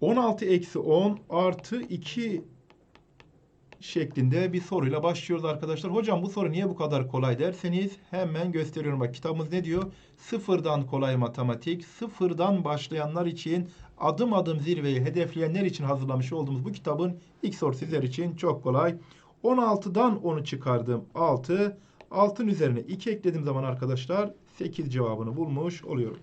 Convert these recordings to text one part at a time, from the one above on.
16 eksi 10 artı 2 şeklinde bir soruyla başlıyoruz arkadaşlar. Hocam bu soru niye bu kadar kolay derseniz hemen gösteriyorum. Bak kitabımız ne diyor? Sıfırdan kolay matematik, sıfırdan başlayanlar için adım adım zirveyi hedefleyenler için hazırlamış olduğumuz bu kitabın ilk soru sizler için çok kolay. 16'dan 10'u çıkardım 6. 6'ın üzerine 2 eklediğim zaman arkadaşlar 8 cevabını bulmuş oluyorum.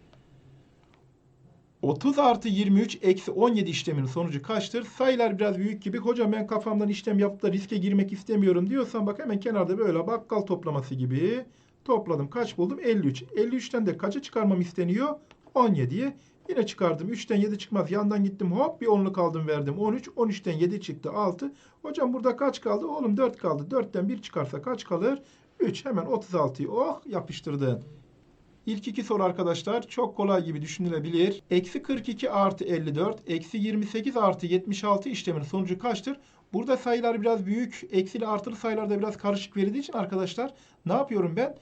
30 artı 23 eksi 17 işleminin sonucu kaçtır? Sayılar biraz büyük gibi. Hocam ben kafamdan işlem yapıp da riske girmek istemiyorum diyorsan bak hemen kenarda böyle bakkal toplaması gibi topladım. Kaç buldum? 53. 53'ten de kaça çıkarmam isteniyor? 17'yi. Yine çıkardım. 3'ten 7 çıkmaz. Yandan gittim hop bir onluk aldım verdim. 13. 13'ten 7 çıktı 6. Hocam burada kaç kaldı? Oğlum 4 kaldı. 4'ten 1 çıkarsa kaç kalır? 3. Hemen 36'yı oh yapıştırdın. İlk iki soru arkadaşlar çok kolay gibi düşünülebilir. Eksi 42 artı 54, eksi 28 artı 76 işleminin sonucu kaçtır? Burada sayılar biraz büyük, eksili artılı sayılar da biraz karışık verildiği için arkadaşlar ne yapıyorum ben?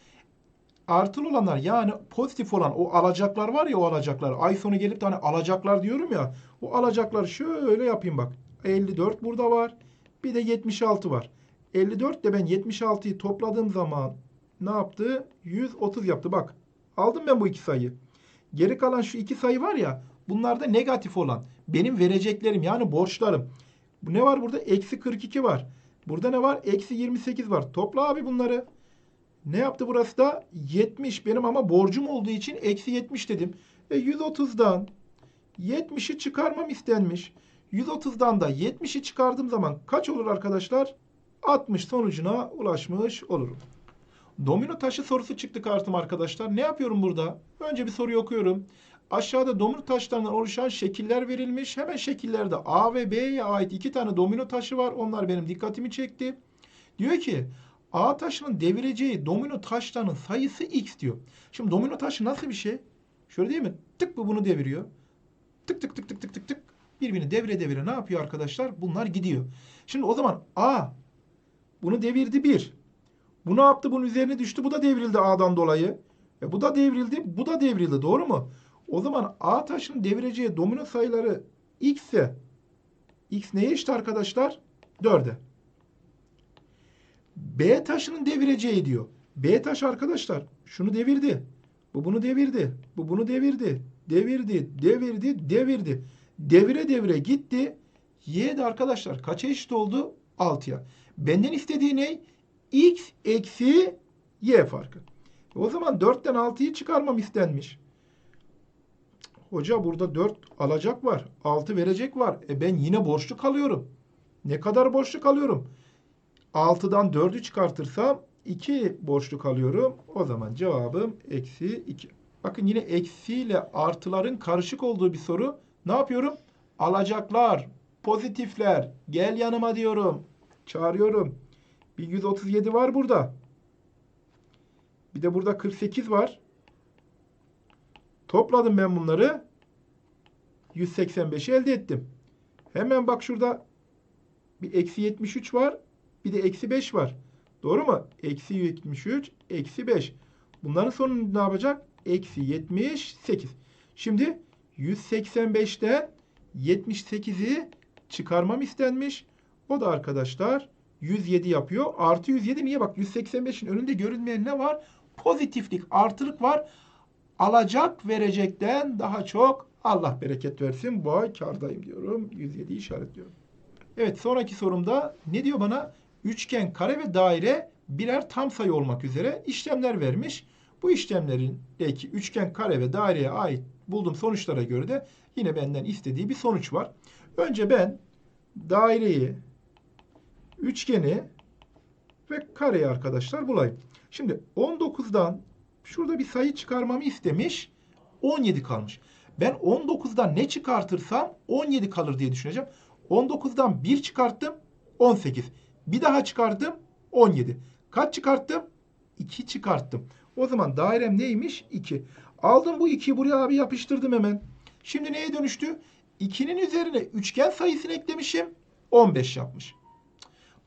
Artılı olanlar yani pozitif olan o alacaklar var ya o alacaklar. Ay sonu gelip de hani alacaklar diyorum ya. O alacaklar şöyle yapayım bak. 54 burada var. Bir de 76 var. 54 de ben 76'yı topladığım zaman ne yaptı? 130 yaptı bak. Aldım ben bu iki sayıyı. Geri kalan şu iki sayı var ya bunlar da negatif olan. Benim vereceklerim yani borçlarım. Ne var burada? Eksi 42 var. Burada ne var? Eksi 28 var. Topla abi bunları. Ne yaptı burası da? 70 benim ama borcum olduğu için eksi 70 dedim. E 130'dan 70'i çıkarmam istenmiş. 130'dan da 70'i çıkardığım zaman kaç olur arkadaşlar? 60 sonucuna ulaşmış olurum. Domino taşı sorusu çıktı kartım arkadaşlar. Ne yapıyorum burada? Önce bir soruyu okuyorum. Aşağıda domino taşlarından oluşan şekiller verilmiş. Hemen şekillerde A ve B'ye ait iki tane domino taşı var. Onlar benim dikkatimi çekti. Diyor ki A taşının devireceği domino taşlarının sayısı X diyor. Şimdi domino taşı nasıl bir şey? Şöyle değil mi? Tık bu bunu deviriyor. Tık tık tık tık tık tık tık. Birbirini devire devire ne yapıyor arkadaşlar? Bunlar gidiyor. Şimdi o zaman A bunu devirdi 1. Bu ne yaptı? Bunun üzerine düştü. Bu da devrildi A'dan dolayı. E bu da devrildi. Bu da devrildi. Doğru mu? O zaman A taşının devireceği domino sayıları X ise X neye eşit arkadaşlar? 4'e. B taşının devireceği diyor. B taş arkadaşlar şunu devirdi. Bu bunu devirdi. Bu bunu devirdi. Devirdi, devirdi, devirdi. Devire devire gitti. Y de arkadaşlar kaça eşit oldu? 6'ya. Benden istediği ne? X eksi Y farkı. O zaman 4'ten 6'yı çıkarmam istenmiş. Hoca burada 4 alacak var. 6 verecek var. E ben yine borçlu kalıyorum. Ne kadar borçlu kalıyorum? 6'dan 4'ü çıkartırsam 2 borçlu kalıyorum. O zaman cevabım eksi 2. Bakın yine eksiyle artıların karışık olduğu bir soru. Ne yapıyorum? Alacaklar, pozitifler, gel yanıma diyorum. Çağırıyorum. Bir 137 var burada. Bir de burada 48 var. Topladım ben bunları. 185'i elde ettim. Hemen bak şurada bir eksi 73 var. Bir de eksi 5 var. Doğru mu? Eksi 73, eksi 5. Bunların sonunu ne yapacak? Eksi 78. Şimdi 185'ten 78'i çıkarmam istenmiş. O da arkadaşlar 107 yapıyor. Artı 107 niye? Bak 185'in önünde görünmeyen ne var? Pozitiflik, artılık var. Alacak verecekten daha çok Allah bereket versin. Bu ay kardayım diyorum. 107'yi işaretliyorum. Evet sonraki sorumda ne diyor bana? Üçgen, kare ve daire birer tam sayı olmak üzere işlemler vermiş. Bu işlemlerindeki üçgen, kare ve daireye ait bulduğum sonuçlara göre de yine benden istediği bir sonuç var. Önce ben daireyi, üçgeni ve kareyi arkadaşlar bulayım. Şimdi 19'dan şurada bir sayı çıkarmamı istemiş. 17 kalmış. Ben 19'dan ne çıkartırsam 17 kalır diye düşüneceğim. 19'dan 1 çıkarttım 18. Bir daha çıkarttım 17. Kaç çıkarttım? 2 çıkarttım. O zaman dairem neymiş? 2. Aldım bu 2'yi buraya abi yapıştırdım hemen. Şimdi neye dönüştü? 2'nin üzerine üçgen sayısını eklemişim. 15 yapmış.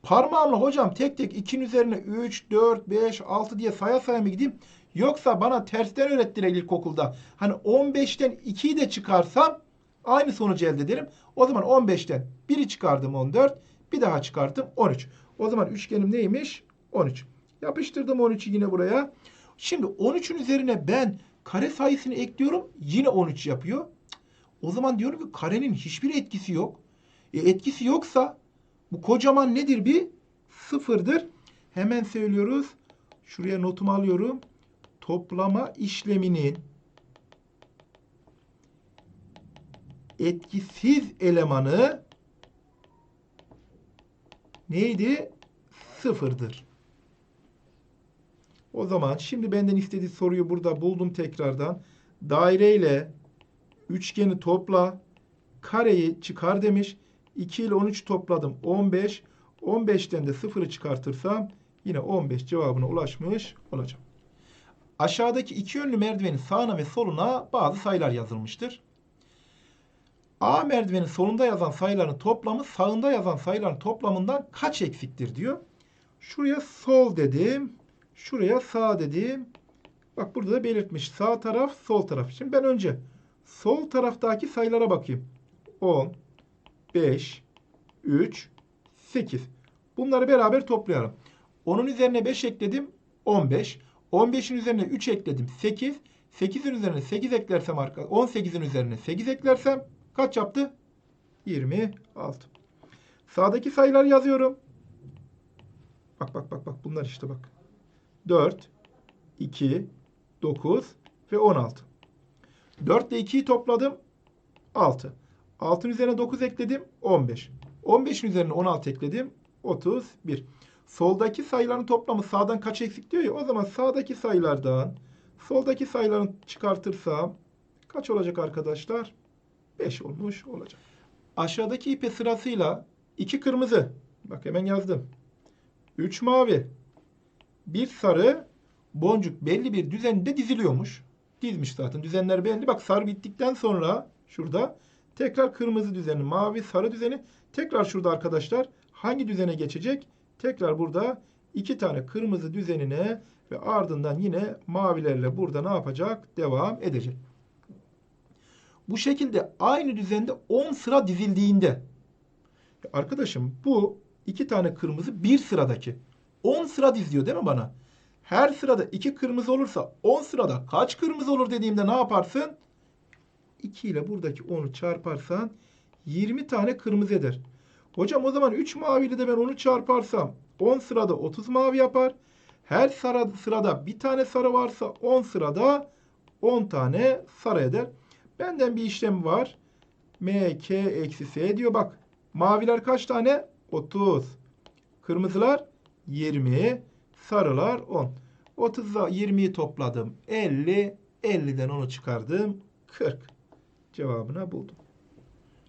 Parmağımla hocam tek tek 2'nin üzerine 3, 4, 5, 6 diye saya saya mı gideyim? Yoksa bana tersten öğrettiler ilkokulda. Hani 15'ten 2'yi de çıkarsam Aynı sonucu elde ederim. O zaman 15'ten 1'i çıkardım 14. Bir daha çıkarttım 13. O zaman üçgenim neymiş? 13. Yapıştırdım 13'ü yine buraya. Şimdi 13'ün üzerine ben kare sayısını ekliyorum. Yine 13 yapıyor. O zaman diyorum ki karenin hiçbir etkisi yok. E, etkisi yoksa bu kocaman nedir bir? Sıfırdır. Hemen söylüyoruz. Şuraya notumu alıyorum. Toplama işleminin etkisiz elemanı neydi? Sıfırdır. O zaman şimdi benden istediği soruyu burada buldum tekrardan. Daire ile üçgeni topla. Kareyi çıkar demiş. 2 ile 13 topladım. 15. 15'ten de 0'ı çıkartırsam yine 15 cevabına ulaşmış olacağım. Aşağıdaki iki yönlü merdivenin sağına ve soluna bazı sayılar yazılmıştır. A merdivenin solunda yazan sayıların toplamı sağında yazan sayıların toplamından kaç eksiktir diyor. Şuraya sol dedim. Şuraya sağ dedim. Bak burada da belirtmiş. Sağ taraf, sol taraf. Şimdi ben önce sol taraftaki sayılara bakayım. 10, 5, 3, 8. Bunları beraber toplayalım. 10'un üzerine 5 ekledim. 15. 15'in üzerine 3 ekledim. 8. 8'in üzerine 8 eklersem arka 18'in üzerine 8 eklersem kaç yaptı? 26. Sağdaki sayılar yazıyorum. Bak bak bak bak bunlar işte bak. 4, 2, 9 ve 16. 4 ile 2'yi topladım. 6. 6'ın üzerine 9 ekledim. 15. 15'in üzerine 16 ekledim. 31. Soldaki sayıların toplamı sağdan kaç eksik diyor ya. O zaman sağdaki sayılardan soldaki sayıların çıkartırsam kaç olacak arkadaşlar? 5 olmuş olacak. Aşağıdaki ipe sırasıyla 2 kırmızı. Bak hemen yazdım. 3 mavi. Bir sarı boncuk belli bir düzende diziliyormuş. Dizmiş zaten. Düzenler belli. Bak sarı bittikten sonra şurada tekrar kırmızı düzeni, mavi, sarı düzeni tekrar şurada arkadaşlar hangi düzene geçecek? Tekrar burada iki tane kırmızı düzenine ve ardından yine mavilerle burada ne yapacak? Devam edecek. Bu şekilde aynı düzende 10 sıra dizildiğinde arkadaşım bu iki tane kırmızı bir sıradaki 10 sıra diziyor değil mi bana? Her sırada iki kırmızı olursa 10 sırada kaç kırmızı olur dediğimde ne yaparsın? 2 ile buradaki 10'u çarparsan 20 tane kırmızı eder. Hocam o zaman 3 maviyle de ben onu çarparsam 10 sırada 30 mavi yapar. Her sıra, sırada bir tane sarı varsa 10 sırada 10 tane sarı eder. Benden bir işlem var. M, K eksi S diyor. Bak maviler kaç tane? 30. Kırmızılar 20. Sarılar 10. 30'da 20'yi topladım. 50. 50'den onu çıkardım. 40. Cevabını buldum.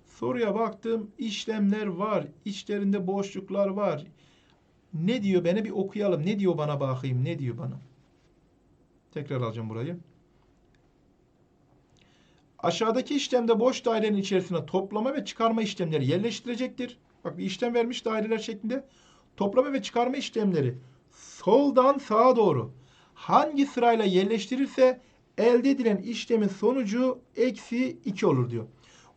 Soruya baktım. İşlemler var. İçlerinde boşluklar var. Ne diyor? Beni bir okuyalım. Ne diyor bana bakayım? Ne diyor bana? Tekrar alacağım burayı. Aşağıdaki işlemde boş dairenin içerisine toplama ve çıkarma işlemleri yerleştirecektir. Bak bir işlem vermiş daireler şeklinde. Toplama ve çıkarma işlemleri soldan sağa doğru hangi sırayla yerleştirirse elde edilen işlemin sonucu eksi 2 olur diyor.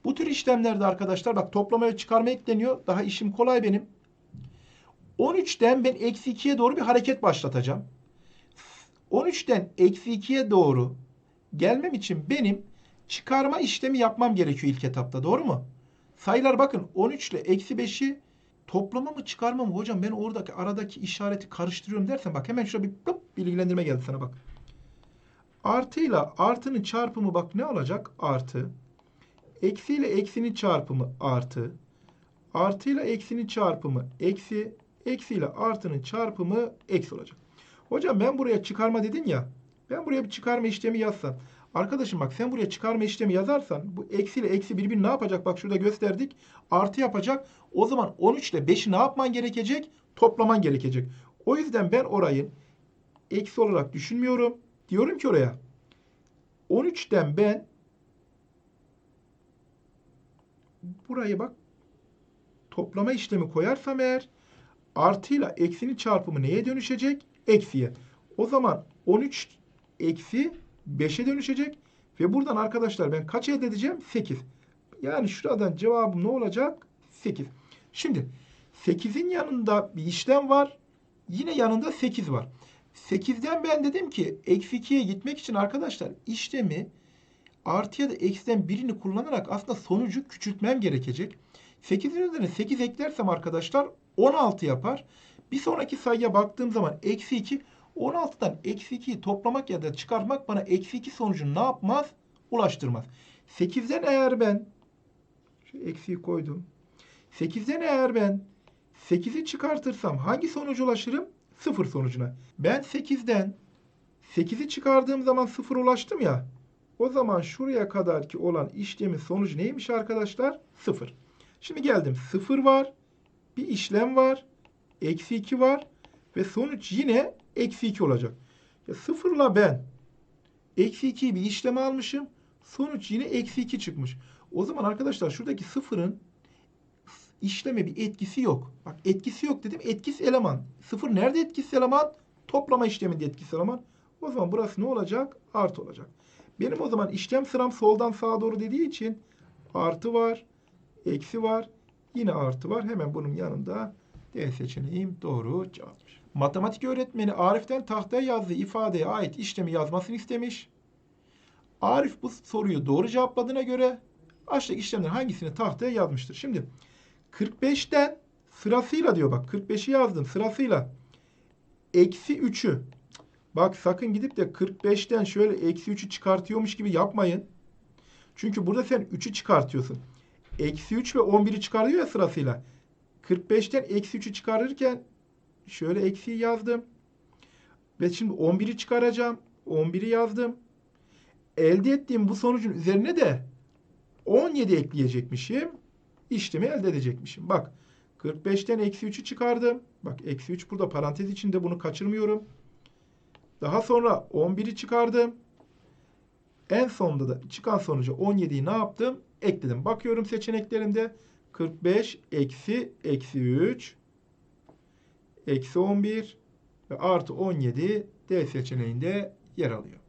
Bu tür işlemlerde arkadaşlar bak toplama ve çıkarma ekleniyor. Daha işim kolay benim. 13'ten ben eksi 2'ye doğru bir hareket başlatacağım. 13'ten eksi 2'ye doğru gelmem için benim çıkarma işlemi yapmam gerekiyor ilk etapta. Doğru mu? Sayılar bakın 13 ile eksi 5'i toplama mı çıkarma mı? Hocam ben oradaki aradaki işareti karıştırıyorum dersen bak hemen şurada bir bilgilendirme geldi sana bak. Artıyla artının çarpımı bak ne olacak? Artı. Eksi ile eksinin çarpımı artı. Artıyla eksinin çarpımı eksi. Eksi ile artının çarpımı eksi olacak. Hocam ben buraya çıkarma dedin ya. Ben buraya bir çıkarma işlemi yazsam. Arkadaşım bak sen buraya çıkarma işlemi yazarsan bu eksi ile eksi birbirini ne yapacak? Bak şurada gösterdik. Artı yapacak. O zaman 13 ile 5'i ne yapman gerekecek? Toplaman gerekecek. O yüzden ben orayı eksi olarak düşünmüyorum. Diyorum ki oraya 13'ten ben burayı bak toplama işlemi koyarsam eğer artıyla eksinin çarpımı neye dönüşecek? Eksiye. O zaman 13 eksi 5'e dönüşecek. Ve buradan arkadaşlar ben kaç elde edeceğim? 8. Yani şuradan cevabım ne olacak? 8. Şimdi 8'in yanında bir işlem var. Yine yanında 8 var. 8'den ben dedim ki eksi 2'ye gitmek için arkadaşlar işlemi artı ya da eksiden birini kullanarak aslında sonucu küçültmem gerekecek. 8'in üzerine 8 eklersem arkadaşlar 16 yapar. Bir sonraki sayıya baktığım zaman eksi 2 16'dan eksi 2'yi toplamak ya da çıkartmak bana eksi 2 sonucunu ne yapmaz? Ulaştırmaz. 8'den eğer ben şu eksiği koydum. 8'den eğer ben 8'i çıkartırsam hangi sonuca ulaşırım? 0 sonucuna. Ben 8'den 8'i çıkardığım zaman 0 ulaştım ya. O zaman şuraya kadar ki olan işlemin sonucu neymiş arkadaşlar? 0. Şimdi geldim. 0 var. Bir işlem var. Eksi 2 var. Ve sonuç yine eksi 2 olacak. Ya 0 ile ben eksi 2'yi bir işleme almışım. Sonuç yine eksi 2 çıkmış. O zaman arkadaşlar şuradaki sıfırın işleme bir etkisi yok. Bak etkisi yok dedim. Etkisi eleman. Sıfır nerede etkisi eleman? Toplama işleminde etkisi eleman. O zaman burası ne olacak? Artı olacak. Benim o zaman işlem sıram soldan sağa doğru dediği için artı var, eksi var, yine artı var. Hemen bunun yanında D seçeneğim doğru cevapmış. Matematik öğretmeni Arif'ten tahtaya yazdığı ifadeye ait işlemi yazmasını istemiş. Arif bu soruyu doğru cevapladığına göre aşağıdaki işlemlerin hangisini tahtaya yazmıştır? Şimdi 45'ten sırasıyla diyor bak 45'i yazdım sırasıyla. Eksi 3'ü. Bak sakın gidip de 45'ten şöyle eksi 3'ü çıkartıyormuş gibi yapmayın. Çünkü burada sen 3'ü çıkartıyorsun. Eksi 3 ve 11'i çıkarıyor ya sırasıyla. 45'ten eksi 3'ü çıkarırken şöyle eksiği yazdım. Ve şimdi 11'i çıkaracağım. 11'i yazdım. Elde ettiğim bu sonucun üzerine de 17 ekleyecekmişim. İşlemi elde edecekmişim. Bak 45'ten eksi 3'ü çıkardım. Bak eksi 3 burada parantez içinde bunu kaçırmıyorum. Daha sonra 11'i çıkardım. En sonunda da çıkan sonucu 17'yi ne yaptım? Ekledim. Bakıyorum seçeneklerimde 45 eksi eksi 3 eksi 11 ve artı 17 D seçeneğinde yer alıyor.